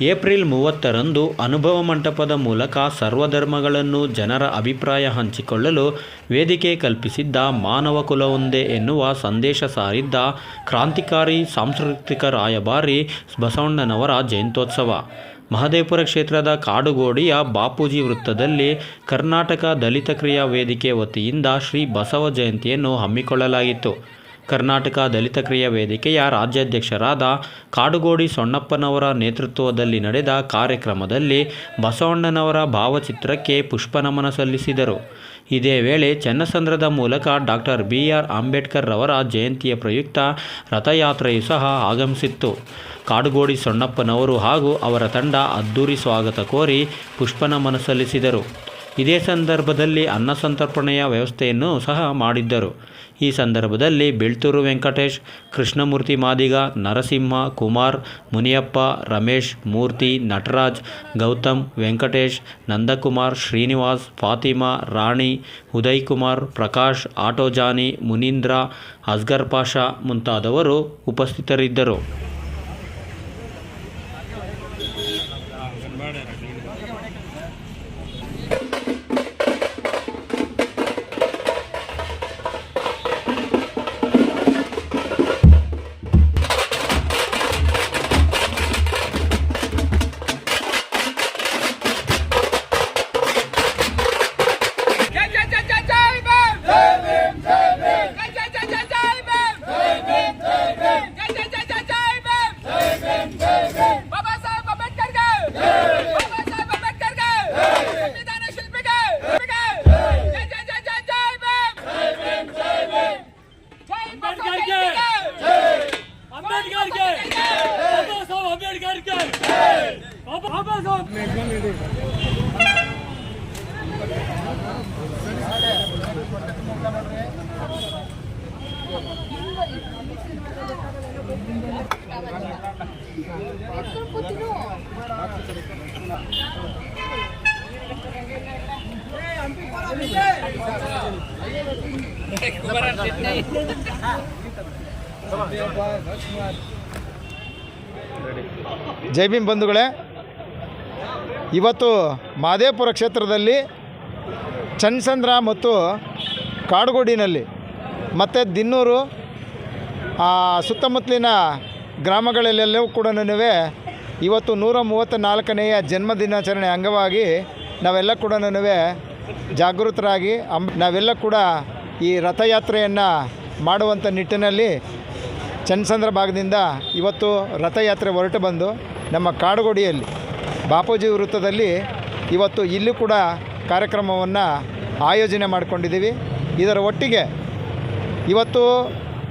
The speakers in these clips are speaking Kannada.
ಏಪ್ರಿಲ್ ಮೂವತ್ತರಂದು ಅನುಭವ ಮಂಟಪದ ಮೂಲಕ ಸರ್ವಧರ್ಮಗಳನ್ನು ಜನರ ಅಭಿಪ್ರಾಯ ಹಂಚಿಕೊಳ್ಳಲು ವೇದಿಕೆ ಕಲ್ಪಿಸಿದ್ದ ಮಾನವ ಕುಲವೊಂದೇ ಎನ್ನುವ ಸಂದೇಶ ಸಾರಿದ್ದ ಕ್ರಾಂತಿಕಾರಿ ಸಾಂಸ್ಕೃತಿಕ ರಾಯಭಾರಿ ಬಸವಣ್ಣನವರ ಜಯಂತ್ಯೋತ್ಸವ. ಮಹದೇವಪುರ ಕ್ಷೇತ್ರದ ಕಾಡುಗೋಡಿಯ ಬಾಪೂಜಿ ವೃತ್ತದಲ್ಲಿ ಕರ್ನಾಟಕ ದಲಿತ ಕ್ರಿಯಾ ವೇದಿಕೆ ವತಿಯಿಂದ ಶ್ರೀ ಬಸವ ಜಯಂತಿಯನ್ನು ಹಮ್ಮಿಕೊಳ್ಳಲಾಗಿತ್ತು. ಕರ್ನಾಟಕ ದಲಿತ ಕ್ರಿಯಾ ವೇದಿಕೆಯ ರಾಜ್ಯಾಧ್ಯಕ್ಷರಾದ ಕಾಡುಗೋಡಿ ಸೊಣ್ಣಪ್ಪನವರ ನೇತೃತ್ವದಲ್ಲಿ ನಡೆದ ಕಾರ್ಯಕ್ರಮದಲ್ಲಿ ಬಸವಣ್ಣನವರ ಭಾವಚಿತ್ರಕ್ಕೆ ಪುಷ್ಪನಮನ ಸಲ್ಲಿಸಿದರು. ಇದೇ ವೇಳೆ ಚನ್ನಸಂದ್ರದ ಮೂಲಕ ಡಾಕ್ಟರ್ ಬಿ ಆರ್ ಅಂಬೇಡ್ಕರ್ ರವರ ಜಯಂತಿಯ ಪ್ರಯುಕ್ತ ರಥಯಾತ್ರೆಯು ಸಹ ಆಗಮಿಸಿತ್ತು. ಕಾಡುಗೋಡಿ ಸೊಣ್ಣಪ್ಪನವರು ಹಾಗೂ ಅವರ ತಂಡ ಅದ್ದೂರಿ ಸ್ವಾಗತ ಕೋರಿ ಪುಷ್ಪನಮನ ಸಲ್ಲಿಸಿದರು. ಇದೇ ಸಂದರ್ಭದಲ್ಲಿ ಅನ್ನ ಸಂತರ್ಪಣೆಯ ವ್ಯವಸ್ಥೆಯನ್ನು ಸಹ ಮಾಡಿದ್ದರು. ಈ ಸಂದರ್ಭದಲ್ಲಿ ಬಿಳ್ತೂರು ವೆಂಕಟೇಶ್, ಕೃಷ್ಣಮೂರ್ತಿ ಮಾದಿಗ, ನರಸಿಂಹ, ಕುಮಾರ್, ಮುನಿಯಪ್ಪ, ರಮೇಶ್, ಮೂರ್ತಿ, ನಟರಾಜ್, ಗೌತಮ್, ವೆಂಕಟೇಶ್, ನಂದಕುಮಾರ್, ಶ್ರೀನಿವಾಸ್, ಫಾತಿಮಾ, ರಾಣಿ ಉದಯ್ ಕುಮಾರ್ ಪ್ರಕಾಶ್ ಆಟೋಜಾನಿ ಮುನೀಂದ್ರ, ಅಸ್ಗರ್ ಪಾಷಾ ಮುಂತಾದವರು ಉಪಸ್ಥಿತರಿದ್ದರು. ಜೈ ಭೀಮ್ ಬಂಧುಗಳೇ ಇವತ್ತು ಮಾದೇಪುರ ಕ್ಷೇತ್ರದಲ್ಲಿ ಚನ್ಸಂದ್ರ ಮತ್ತು ಕಾಡುಗೋಡಿನಲ್ಲಿ ಮತ್ತು ದಿನ್ನೂರು ಸುತ್ತಮುತ್ತಲಿನ ಗ್ರಾಮಗಳಲ್ಲೆಲ್ಲವೂ ಕೂಡ ಇವತ್ತು ನೂರ ಮೂವತ್ತ ನಾಲ್ಕನೆಯ ಜನ್ಮದಿನಾಚರಣೆ ಅಂಗವಾಗಿ ನಾವೆಲ್ಲ ಕೂಡ ಜಾಗೃತರಾಗಿ ಅಂಬ್ ನಾವೆಲ್ಲ ಕೂಡ ಈ ರಥಯಾತ್ರೆಯನ್ನು ಮಾಡುವಂಥ ನಿಟ್ಟಿನಲ್ಲಿ ಚನ್ನಸಂದ್ರ ಭಾಗದಿಂದ ಇವತ್ತು ರಥಯಾತ್ರೆ ಹೊರಟು ಬಂದು ನಮ್ಮ ಕಾಡುಗೋಡಿಯಲ್ಲಿ, ಬಾಪೂಜಿ ವೃತ್ತದಲ್ಲಿ ಇವತ್ತು ಇಲ್ಲೂ ಕೂಡ ಕಾರ್ಯಕ್ರಮವನ್ನು ಆಯೋಜನೆ ಮಾಡಿಕೊಂಡಿದ್ದೀವಿ. ಇದರ ಒಟ್ಟಿಗೆ ಇವತ್ತು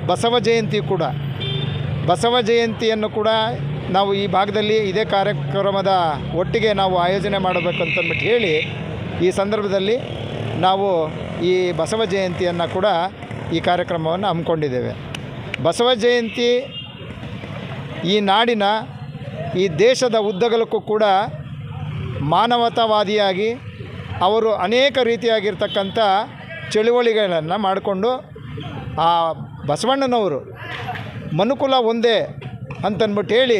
ಬಸವ ಜಯಂತಿ ಕೂಡ ಬಸವ ಜಯಂತಿಯನ್ನು ಕೂಡ ನಾವು ಈ ಭಾಗದಲ್ಲಿ ಇದೇ ಕಾರ್ಯಕ್ರಮದ ಒಟ್ಟಿಗೆ ನಾವು ಆಯೋಜನೆ ಮಾಡಬೇಕು ಮಾಡಬೇಕಂತಂದ್ಬಿಟ್ಟು ಹೇಳಿ ಈ ಸಂದರ್ಭದಲ್ಲಿ ನಾವು ಈ ಬಸವ ಜಯಂತಿಯನ್ನು ಕೂಡ ಈ ಕಾರ್ಯಕ್ರಮವನ್ನು ಹಮ್ಮಿಕೊಂಡಿದ್ದೇವೆ. ಬಸವ ಜಯಂತಿ ಈ ನಾಡಿನ ಈ ದೇಶದ ಉದ್ದಗಲಕ್ಕೂ ಕೂಡ ಮಾನವತಾವಾದಿಯಾಗಿ ಅವರು ಅನೇಕ ರೀತಿಯಾಗಿರ್ತಕ್ಕಂಥ ಚಳುವಳಿಗಳನ್ನು ಮಾಡಿಕೊಂಡು ಆ ಬಸವಣ್ಣನವರು ಮನುಕುಲ ಒಂದೇ ಅಂತನ್ಬಿಟ್ಟು ಹೇಳಿ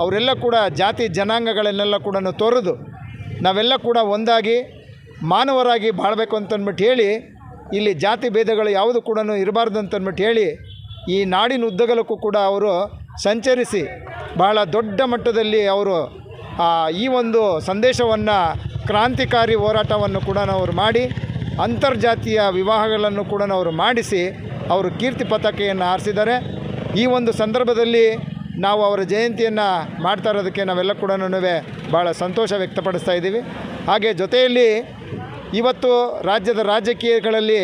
ಅವರೆಲ್ಲ ಕೂಡ ಜಾತಿ ಜನಾಂಗಗಳನ್ನೆಲ್ಲ ಕೂಡ ತೊರೆದು ನಾವೆಲ್ಲ ಕೂಡ ಒಂದಾಗಿ ಮಾನವರಾಗಿ ಬಾಳಬೇಕು ಅಂತನ್ಬಿಟ್ಟು ಹೇಳಿ ಇಲ್ಲಿ ಜಾತಿ ಭೇದಗಳು ಯಾವುದು ಕೂಡ ಇರಬಾರ್ದು ಅಂತನ್ಬಿಟ್ಟು ಹೇಳಿ ಈ ನಾಡಿನ ಉದ್ದಗಲಕ್ಕೂ ಕೂಡ ಅವರು ಸಂಚರಿಸಿ ಬಹಳ ದೊಡ್ಡ ಮಟ್ಟದಲ್ಲಿ ಅವರು ಈ ಒಂದು ಸಂದೇಶವನ್ನು, ಕ್ರಾಂತಿಕಾರಿ ಹೋರಾಟವನ್ನು ಕೂಡ ಅವರು ಮಾಡಿ, ಅಂತರ್ಜಾತೀಯ ವಿವಾಹಗಳನ್ನು ಕೂಡ ಅವರು ಮಾಡಿಸಿ, ಅವರು ಕೀರ್ತಿ ಪತಾಕೆಯನ್ನು ಹಾರಿಸಿದ್ದಾರೆ. ಈ ಒಂದು ಸಂದರ್ಭದಲ್ಲಿ ನಾವು ಅವರ ಜಯಂತಿಯನ್ನು ಮಾಡ್ತಾ ಇರೋದಕ್ಕೆ ನಾವೆಲ್ಲ ಕೂಡ ಭಾಳ ಸಂತೋಷ ವ್ಯಕ್ತಪಡಿಸ್ತಾ ಇದ್ದೀವಿ. ಹಾಗೆ ಜೊತೆಯಲ್ಲಿ ಇವತ್ತು ರಾಜ್ಯದ ರಾಜಕೀಯಗಳಲ್ಲಿ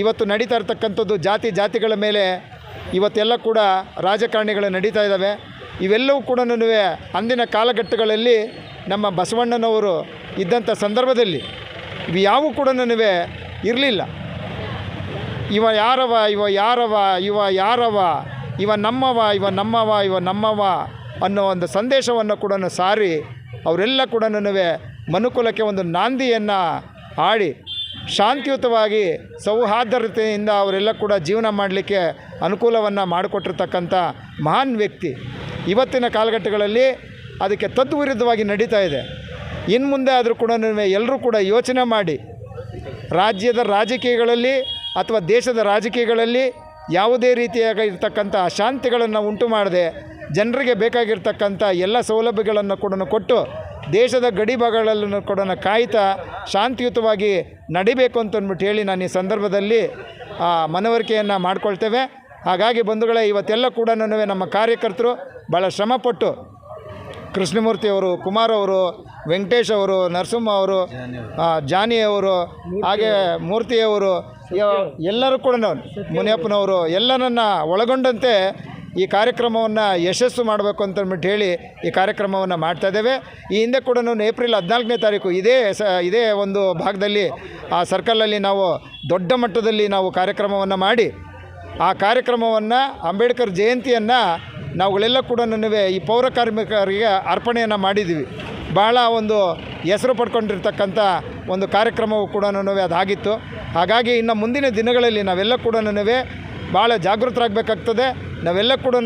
ಇವತ್ತು ನಡೀತಾ ಇರ್ತಕ್ಕಂಥದ್ದು ಜಾತಿ ಜಾತಿಗಳ ಮೇಲೆ ಇವತ್ತೆಲ್ಲ ಕೂಡ ರಾಜಕಾರಣಿಗಳು ನಡೀತಾ ಇದ್ದಾವೆ. ಇವೆಲ್ಲವೂ ಕೂಡ ಅಂದಿನ ಕಾಲಘಟ್ಟಗಳಲ್ಲಿ ನಮ್ಮ ಬಸವಣ್ಣನವರು ಇದ್ದಂಥ ಸಂದರ್ಭದಲ್ಲಿ ಇವು ಯಾವೂ ಕೂಡ ಇರಲಿಲ್ಲ. ಇವ ಯಾರವ ಇವ ಯಾರವ ಇವ ಯಾರವ ಇವ ನಮ್ಮವ ಇವ ನಮ್ಮವ ಇವ ನಮ್ಮವ ಅನ್ನೋ ಒಂದು ಸಂದೇಶವನ್ನು ಕೂಡ ಸಾರಿ ಅವರೆಲ್ಲ ಕೂಡ ಮನುಕುಲಕ್ಕೆ ಒಂದು ನಾಂದಿಯನ್ನು ಆಡಿ ಶಾಂತಿಯುತವಾಗಿ ಸೌಹಾರ್ದತೆಯಿಂದ ಅವರೆಲ್ಲ ಕೂಡ ಜೀವನ ಮಾಡಲಿಕ್ಕೆ ಅನುಕೂಲವನ್ನು ಮಾಡಿಕೊಟ್ಟಿರ್ತಕ್ಕಂಥ ಮಹಾನ್ ವ್ಯಕ್ತಿ. ಇವತ್ತಿನ ಕಾಲಘಟ್ಟಗಳಲ್ಲಿ ಅದಕ್ಕೆ ತದ್ವಿರುದ್ಧವಾಗಿ ನಡೀತಾ ಇದೆ. ಇನ್ನು ಮುಂದೆ ಆದರೂ ಕೂಡ ಎಲ್ಲರೂ ಕೂಡ ಯೋಚನೆ ಮಾಡಿ ರಾಜ್ಯದ ರಾಜಕೀಯಗಳಲ್ಲಿ ಅಥವಾ ದೇಶದ ರಾಜಕೀಯಗಳಲ್ಲಿ ಯಾವುದೇ ರೀತಿಯಾಗಿರ್ತಕ್ಕಂಥ ಅಶಾಂತಿಗಳನ್ನು ಉಂಟು ಮಾಡದೆ ಜನರಿಗೆ ಬೇಕಾಗಿರ್ತಕ್ಕಂಥ ಎಲ್ಲ ಸೌಲಭ್ಯಗಳನ್ನು ಕೂಡ ಕೊಟ್ಟು ದೇಶದ ಗಡಿ ಭಾಗಗಳನ್ನು ಕೂಡ ಕಾಯ್ತಾ ಶಾಂತಿಯುತವಾಗಿ ನಡಿಬೇಕು ಅಂತಂದ್ಬಿಟ್ಟು ಹೇಳಿ ನಾನು ಈ ಸಂದರ್ಭದಲ್ಲಿ ಆ, ಮನವರಿಕೆಯನ್ನು ಮಾಡಿಕೊಳ್ತೇವೆ. ಹಾಗಾಗಿ ಬಂಧುಗಳೇ ಇವತ್ತೆಲ್ಲ ಕೂಡ ನಮ್ಮ ಕಾರ್ಯಕರ್ತರು ಭಾಳ ಶ್ರಮಪಟ್ಟು ಕೃಷ್ಣಮೂರ್ತಿಯವರು ಕುಮಾರ್ ಅವರು ವೆಂಕಟೇಶ್ ಅವರು ನರಸಿಂಹ ಅವರು ಜಾನಿಯವರು ಹಾಗೆ ಮೂರ್ತಿಯವರು ಎಲ್ಲರೂ ಕೂಡ ಮುನಿಯಪ್ಪನವರು ಎಲ್ಲರನ್ನ ಒಳಗೊಂಡಂತೆ ಈ ಕಾರ್ಯಕ್ರಮವನ್ನು ಯಶಸ್ಸು ಮಾಡಬೇಕು ಅಂತಂದ್ಬಿಟ್ಟು ಹೇಳಿ ಈ ಕಾರ್ಯಕ್ರಮವನ್ನು ಮಾಡ್ತಾ ಇದ್ದೇವೆ. ಈ ಹಿಂದೆ ಕೂಡ ಏಪ್ರಿಲ್ ಹದಿನಾಲ್ಕನೇ ತಾರೀಕು ಇದೇ ಸ, ಇದೇ ಒಂದು ಭಾಗದಲ್ಲಿ, ಆ ಸರ್ಕಲಲ್ಲಿ ನಾವು ದೊಡ್ಡ ಮಟ್ಟದಲ್ಲಿ ನಾವು ಕಾರ್ಯಕ್ರಮವನ್ನು ಮಾಡಿ, ಆ ಕಾರ್ಯಕ್ರಮವನ್ನು ಅಂಬೇಡ್ಕರ್ ಜಯಂತಿಯನ್ನು ನಾವುಗಳೆಲ್ಲ ಕೂಡ ಈ ಪೌರ ಕಾರ್ಮಿಕರಿಗೆ ಅರ್ಪಣೆಯನ್ನು ಮಾಡಿದ್ದೀವಿ. ಭಾಳ ಒಂದು ಹೆಸರು ಪಡ್ಕೊಂಡಿರ್ತಕ್ಕಂಥ ಒಂದು ಕಾರ್ಯಕ್ರಮವು ಕೂಡ ಅದಾಗಿತ್ತು. ಹಾಗಾಗಿ ಇನ್ನು ಮುಂದಿನ ದಿನಗಳಲ್ಲಿ ನಾವೆಲ್ಲ ಕೂಡ ಭಾಳ ಜಾಗೃತರಾಗಬೇಕಾಗ್ತದೆ. ನಾವೆಲ್ಲ ಕೂಡ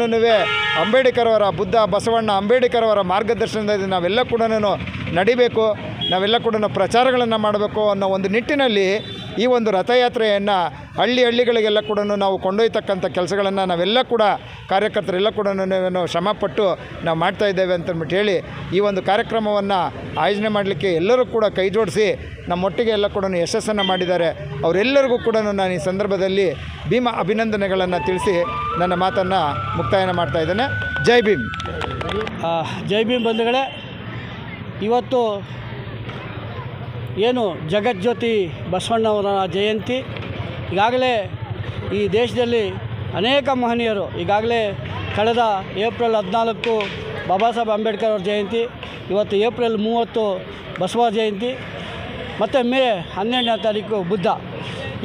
ಅಂಬೇಡ್ಕರ್ ಅವರ ಬುದ್ಧ ಬಸವಣ್ಣ ಅಂಬೇಡ್ಕರ್ ಅವರ ಮಾರ್ಗದರ್ಶನದಲ್ಲಿ ನಾವೆಲ್ಲ ಕೂಡ ನಡಿಬೇಕು. ನಾವೆಲ್ಲ ಕೂಡ ಪ್ರಚಾರಗಳನ್ನು ಮಾಡಬೇಕು ಅನ್ನೋ ಒಂದು ನಿಟ್ಟಿನಲ್ಲಿ ಈ ಒಂದು ರಥಯಾತ್ರೆಯನ್ನು ಹಳ್ಳಿ ಹಳ್ಳಿಗಳಿಗೆಲ್ಲ ಕೂಡ ನಾವು ಕೊಂಡೊಯ್ತಕ್ಕಂಥ ಕೆಲಸಗಳನ್ನು ನಾವೆಲ್ಲ ಕೂಡ ಕಾರ್ಯಕರ್ತರೆಲ್ಲ ಕೂಡ ನಾವು ಶ್ರಮಪಟ್ಟು ನಾವು ಮಾಡ್ತಾ ಇದ್ದೇವೆ ಅಂತಂದ್ಬಿಟ್ಟು ಹೇಳಿ ಈ ಒಂದು ಕಾರ್ಯಕ್ರಮವನ್ನು ಆಯೋಜನೆ ಮಾಡಲಿಕ್ಕೆ ಎಲ್ಲರೂ ಕೂಡ ಕೈ ಜೋಡಿಸಿ ನಮ್ಮೊಟ್ಟಿಗೆ ಎಲ್ಲ ಕೂಡ ಯಶಸ್ಸನ್ನು ಮಾಡಿದ್ದಾರೆ. ಅವರೆಲ್ಲರಿಗೂ ಕೂಡ ನಾನು ಈ ಸಂದರ್ಭದಲ್ಲಿ ಭೀಮ ಅಭಿನಂದನೆಗಳನ್ನು ತಿಳಿಸಿ ನನ್ನ ಮಾತನ್ನು ಮುಕ್ತಾಯನ ಮಾಡ್ತಾ ಇದ್ದೇನೆ. ಜೈ ಭೀಮ್. ಜೈ ಭೀಮ್ ಬಂಧುಗಳೇ, ಇವತ್ತು ಏನು ಜಗಜ್ಯೋತಿ ಬಸವಣ್ಣವರ ಜಯಂತಿ. ಈಗಾಗಲೇ ಈ ದೇಶದಲ್ಲಿ ಅನೇಕ ಮಹನೀಯರು, ಈಗಾಗಲೇ ಕಳೆದ ಏಪ್ರಿಲ್ ಹದಿನಾಲ್ಕು ಬಾಬಾ ಸಾಹೇಬ್ ಅಂಬೇಡ್ಕರ್ ಅವ್ರ ಜಯಂತಿ, ಇವತ್ತು ಏಪ್ರಿಲ್ ಮೂವತ್ತು ಬಸವ ಜಯಂತಿ, ಮತ್ತು ಮೇ ಹನ್ನೆರಡನೇ ತಾರೀಕು ಬುದ್ಧ.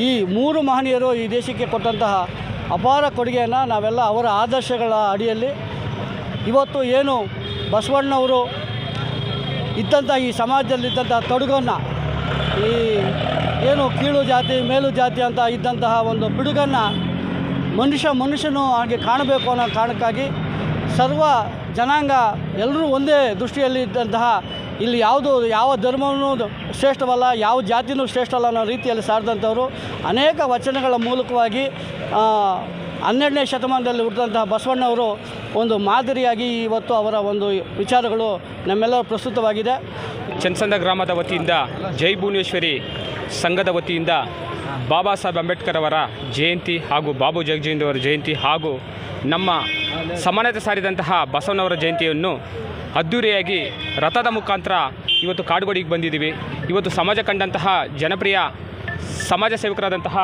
ಈ ಮೂರು ಮಹನೀಯರು ಈ ದೇಶಕ್ಕೆ ಕೊಟ್ಟಂತಹ ಅಪಾರ ಕೊಡುಗೆಯನ್ನು ನಾವೆಲ್ಲ ಅವರ ಆದರ್ಶಗಳ ಅಡಿಯಲ್ಲಿ ಇವತ್ತು ಏನು ಬಸವಣ್ಣವರು ಇದ್ದಂಥ ಈ ಸಮಾಜದಲ್ಲಿದ್ದಂಥ ತೊಡಗನ್ನು ಈ ಏನು ಕೀಳು ಜಾತಿ, ಮೇಲು ಜಾತಿ ಅಂತ ಇದ್ದಂತಹ ಒಂದು ಪಿಡುಗನ್ನು ಮನುಷ್ಯ ಮನುಷ್ಯನು ಹಾಗೆ ಕಾಣಬೇಕು ಅನ್ನೋ ಕಾರಣಕ್ಕಾಗಿ ಸರ್ವ ಜನಾಂಗ ಎಲ್ಲರೂ ಒಂದೇ ದೃಷ್ಟಿಯಲ್ಲಿ ಇದ್ದಂತಹ ಇಲ್ಲಿ ಯಾವುದು, ಯಾವ ಧರ್ಮವೂ ಶ್ರೇಷ್ಠವಲ್ಲ, ಯಾವ ಜಾತಿನೂ ಶ್ರೇಷ್ಠ ಅಲ್ಲ ಅನ್ನೋ ರೀತಿಯಲ್ಲಿ ಸಾರಿದಂಥವರು ಅನೇಕ ವಚನಗಳ ಮೂಲಕವಾಗಿ ಹನ್ನೆರಡನೇ ಶತಮಾನದಲ್ಲಿ ಹುಟ್ಟಿದಂತಹ ಬಸವಣ್ಣವರು ಒಂದು ಮಾದರಿಯಾಗಿ ಇವತ್ತು ಅವರ ಒಂದು ವಿಚಾರಗಳು ನಮ್ಮೆಲ್ಲರೂ ಪ್ರಸ್ತುತವಾಗಿದೆ. ಚನ್ಸಂದ ಗ್ರಾಮದ ವತಿಯಿಂದ ಜೈ ಭುವನೇಶ್ವರಿ ಸಂಘದ ವತಿಯಿಂದ ಬಾಬಾ ಸಾಹೇಬ್ ಅಂಬೇಡ್ಕರ್ ಅವರ ಜಯಂತಿ ಹಾಗೂ ಬಾಬು ಅವರ ಜಯಂತಿ ಹಾಗೂ ನಮ್ಮ ಸಮಾನತೆ ಸಾರಿದಂತಹ ಬಸವನವರ ಜಯಂತಿಯನ್ನು ಅದ್ದೂರಿಯಾಗಿ ರಥದ ಮುಖಾಂತರ ಇವತ್ತು ಕಾಡುಗೋಡಿಗೆ ಬಂದಿದ್ದೀವಿ. ಇವತ್ತು ಸಮಾಜ ಕಂಡಂತಹ ಜನಪ್ರಿಯ ಸಮಾಜ ಸೇವಕರಾದಂತಹ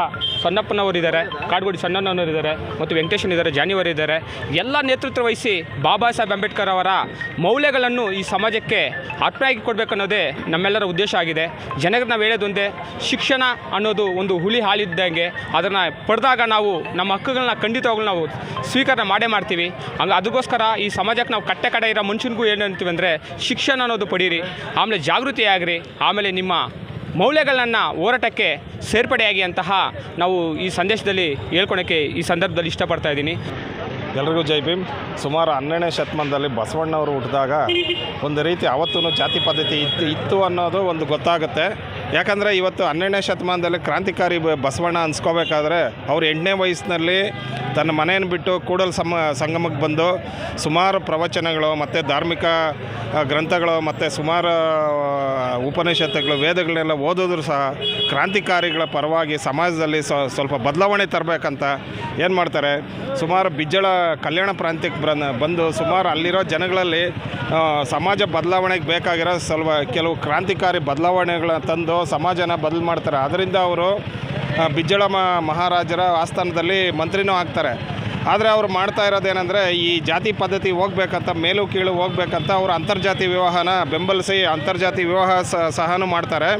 ಸೊನ್ನಪ್ಪನವರಿದ್ದಾರೆ, ಕಾಡ್ಗೋಡಿ ಸಣ್ಣನವರಿದ್ದಾರೆ ಮತ್ತು ವೆಂಕಟೇಶನ್ ಇದ್ದಾರೆ ಜಾನಿಯವರು ಇದ್ದಾರೆ ಎಲ್ಲ ನೇತೃತ್ವ ವಹಿಸಿ ಬಾಬಾ ಸಾಹೇಬ್ ಅಂಬೇಡ್ಕರ್ ಅವರ ಮೌಲ್ಯಗಳನ್ನು ಈ ಸಮಾಜಕ್ಕೆ ಅರ್ಪಣೆಯಾಗಿ ಕೊಡಬೇಕನ್ನೋದೇ ನಮ್ಮೆಲ್ಲರ ಉದ್ದೇಶ ಆಗಿದೆ. ಜನರಿಗೆ ನಾವು ಹೇಳೋದೊಂದೇ ಶಿಕ್ಷಣ ಅನ್ನೋದು ಒಂದು ಹುಳಿ ಹಾಲಿದ್ದಂಗೆ ಅದನ್ನು ಪಡೆದಾಗ ನಾವು ನಮ್ಮ ಹಕ್ಕುಗಳನ್ನ ಖಂಡಿತವಾಗ್ಲೂ ನಾವು ಸ್ವೀಕಾರ ಮಾಡೇ ಮಾಡ್ತೀವಿ. ಹಂಗೆ ಅದಕ್ಕೋಸ್ಕರ ಈ ಸಮಾಜಕ್ಕೆ ನಾವು ಕಟ್ಟೆ ಕಡೆ ಇರೋ ಮನುಷ್ಯನಿಗೂ ಏನು ಅಂತೀವಿ ಅಂದರೆ ಶಿಕ್ಷಣ ಅನ್ನೋದು ಪಡೀರಿ. ಆಮೇಲೆ ಜಾಗೃತಿ ಆಮೇಲೆ ನಿಮ್ಮ ಮೌಲ್ಯಗಳನ್ನು ಹೋರಾಟಕ್ಕೆ ಸೇರ್ಪಡೆಯಾಗಿ ಅಂತಹ ನಾವು ಈ ಸಂದೇಶದಲ್ಲಿ ಹೇಳ್ಕೊಳಕ್ಕೆ ಈ ಸಂದರ್ಭದಲ್ಲಿ ಇಷ್ಟಪಡ್ತಾ ಇದ್ದೀನಿ. ಎಲ್ರಿಗೂ ಜೈ ಭೀಮ್. ಸುಮಾರು ಹನ್ನೆರಡನೇ ಶತಮಾನದಲ್ಲಿ ಬಸವಣ್ಣವರು ಹುಟ್ಟಿದಾಗ ಒಂದು ರೀತಿ ಅವತ್ತೂ ಜಾತಿ ಪದ್ಧತಿ ಇತ್ತು ಇತ್ತು ಅನ್ನೋದು ಒಂದು ಗೊತ್ತಾಗುತ್ತೆ. ಯಾಕಂದರೆ ಇವತ್ತು ಹನ್ನೆರಡನೇ ಶತಮಾನದಲ್ಲಿ ಕ್ರಾಂತಿಕಾರಿ ಬಸವಣ್ಣ ಅನ್ಸ್ಕೋಬೇಕಾದ್ರೆ ಅವ್ರು ಎಂಟನೇ ವಯಸ್ಸಿನಲ್ಲಿ ತನ್ನ ಮನೆಯನ್ನು ಬಿಟ್ಟು ಕೂಡಲ್ ಸಮ, ಸಂಗಮಕ್ಕೆ ಬಂದು ಸುಮಾರು ಪ್ರವಚನಗಳು ಮತ್ತು ಧಾರ್ಮಿಕ ಗ್ರಂಥಗಳು ಮತ್ತು ಸುಮಾರು ಉಪನಿಷತ್ತುಗಳು, ವೇದಗಳನ್ನೆಲ್ಲ ಓದಿದ್ರು ಸಹ ಕ್ರಾಂತಿಕಾರಿಗಳ ಪರವಾಗಿ ಸಮಾಜದಲ್ಲಿ ಸ್ವ- ಸ್ವಲ್ಪ ಬದಲಾವಣೆ ತರಬೇಕಂತ ಏನು ಮಾಡ್ತಾರೆ, ಸುಮಾರು ಬಿಜ್ಜಳ ಕಲ್ಯಾಣ ಪ್ರಾಂತ್ಯಕ್ಕೆ ಬಂದು ಸುಮಾರು ಅಲ್ಲಿರೋ ಜನಗಳಲ್ಲಿ ಸಮಾಜ ಬದಲಾವಣೆಗೆ ಬೇಕಾಗಿರೋ ಸ್ವಲ್ಪ ಕೆಲವು ಕ್ರಾಂತಿಕಾರಿ ಬದಲಾವಣೆಗಳನ್ನ ತಂದು ಸಮಾಜನ ಬದಲು ಮಾಡ್ತಾರೆ. ಅದರಿಂದ ಅವರು ಬಿಜ್ಜಳ ಮಹಾರಾಜರ ಆಸ್ಥಾನದಲ್ಲಿ ಮಂತ್ರಿನೂ ಆಗ್ತಾರೆ. ಆದರೆ ಅವರು ಮಾಡ್ತಾ ಇರೋದೇನೆಂದರೆ ಈ ಜಾತಿ ಪದ್ಧತಿ ಹೋಗ್ಬೇಕಂತ, ಮೇಲು ಕೀಳು ಹೋಗ್ಬೇಕಂತ ಅವರು ಅಂತರ್ಜಾತಿ ವಿವಾಹನ ಬೆಂಬಲಿಸಿ ಅಂತರ್ಜಾತಿ ವಿವಾಹ ಸಹನೂ ಮಾಡ್ತಾರೆ.